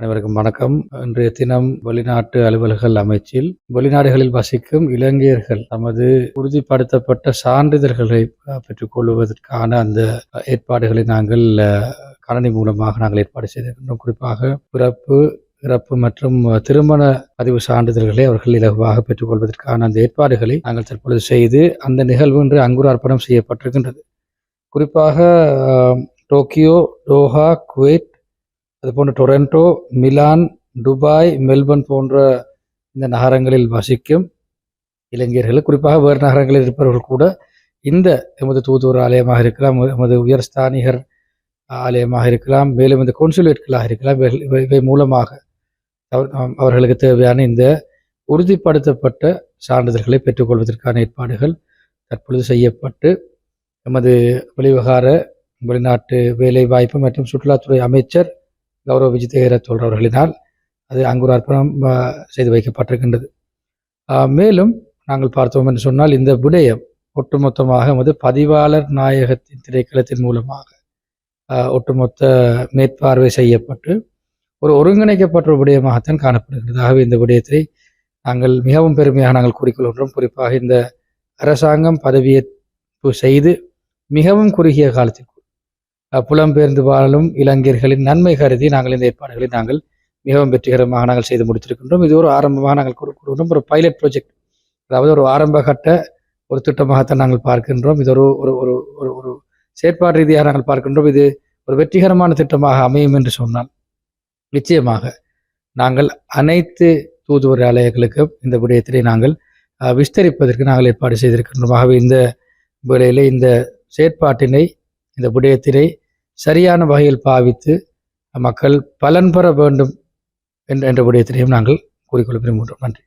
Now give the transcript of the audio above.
அனைவருக்கும் வணக்கம். இன்றைய தினம் வெளிநாட்டு அலுவல்கள் அமைச்சில் வெளிநாடுகளில் வசிக்கும் இலங்கையர்கள் தமது உறுதிப்படுத்தப்பட்ட சான்றிதழ்களை பெற்றுக்கொள்வதற்கான அந்த ஏற்பாடுகளை நாங்கள் கணனி மூலமாக நாங்கள் ஏற்பாடு செய்திருக்கின்றோம். குறிப்பாக பிறப்பு இறப்பு மற்றும் திருமண பதிவு சான்றிதழ்களை அவர்கள் இலகுவாக பெற்றுக்கொள்வதற்கான அந்த ஏற்பாடுகளை நாங்கள் தற்பொழுது செய்து அந்த நிகழ்வு இன்று அங்குரார்ப்பணம் செய்யப்பட்டிருக்கின்றது. குறிப்பாக டோக்கியோ டோஹா குவைத் அதுபோன்று டொரண்டோ மிலான் துபாய் மெல்பர்ன் போன்ற இந்த நகரங்களில் வசிக்கும் இளைஞர்கள் குறிப்பாக வேறு நகரங்களில் இருப்பவர்கள் கூட இந்த எமது தூதுவர் ஆலயமாக இருக்கலாம் எமது உயர்ஸ்தானிகர் ஆலயமாக இருக்கலாம் மேலும் இந்த கொன்சுலேட்களாக இருக்கலாம். இவை- மூலமாக அவர் அவர்களுக்கு தேவையான இந்த உறுதிப்படுத்தப்பட்ட சான்றிதழ்களை பெற்றுக்கொள்வதற்கான ஏற்பாடுகள் தற்பொழுது செய்யப்பட்டு எமது வெளிவகார வெளிநாட்டு வேலைவாய்ப்பு மற்றும் சுற்றுலாத்துறை அமைச்சர் கௌரவ விஜிதேகர அவர்களினால் அது அங்கு ஒரு அர்ப்பணம் செய்து வைக்கப்பட்டிருக்கின்றது. மேலும் நாங்கள் பார்த்தோம் என்று சொன்னால் இந்த விடயம் ஒட்டுமொத்தமாக வந்து பதிவாளர் நாயகத்தின் திரைக்களத்தின் மூலமாக ஒட்டுமொத்த மேற்பார்வை செய்யப்பட்டு ஒரு ஒருங்கிணைக்கப்பட்ட ஒரு விடயமாகத்தான் காணப்படுகிறது ஆகவே இந்த விடயத்தை நாங்கள் மிகவும் பெருமையாக நாங்கள் கூறிக்கொள்கின்றோம். குறிப்பாக இந்த அரசாங்கம் பதவியேற்பு செய்து மிகவும் குறுகிய காலத்தில் புலம்பெயர்ந்து வாழும் இளைஞர்களின் நன்மை கருதி நாங்கள் இந்த ஏற்பாடுகளை நாங்கள் மிகவும் வெற்றிகரமாக நாங்கள் செய்து முடித்திருக்கின்றோம். இது ஒரு ஆரம்பமாக நாங்கள் கொடுக்கின்றோம் ஒரு பைலட் ப்ராஜெக்ட் அதாவது ஒரு ஆரம்ப கட்ட ஒரு திட்டமாகத்தான் நாங்கள் பார்க்கின்றோம். இது ஒரு ஒரு ஒரு ஒரு ஒரு செயற்பாடு ரீதியாக நாங்கள் பார்க்கின்றோம். இது ஒரு வெற்றிகரமான திட்டமாக அமையும் என்று சொன்னால் நிச்சயமாக நாங்கள் அனைத்து தூதுவர் ஆலயங்களுக்கும் இந்த விடயத்திலே நாங்கள் விஸ்தரிப்பதற்கு நாங்கள் ஏற்பாடு செய்திருக்கின்றோம். ஆகவே இந்த வேளையில் இந்த செயற்பாட்டினை இந்த விடயத்தினை சரியான வகையில் பாவித்து மக்கள் பலன் பெற வேண்டும் என்ற என்ற விடயத்தினையும் நாங்கள் கூறிக்கொள்ள விரும்புகின்றோம் நன்றி.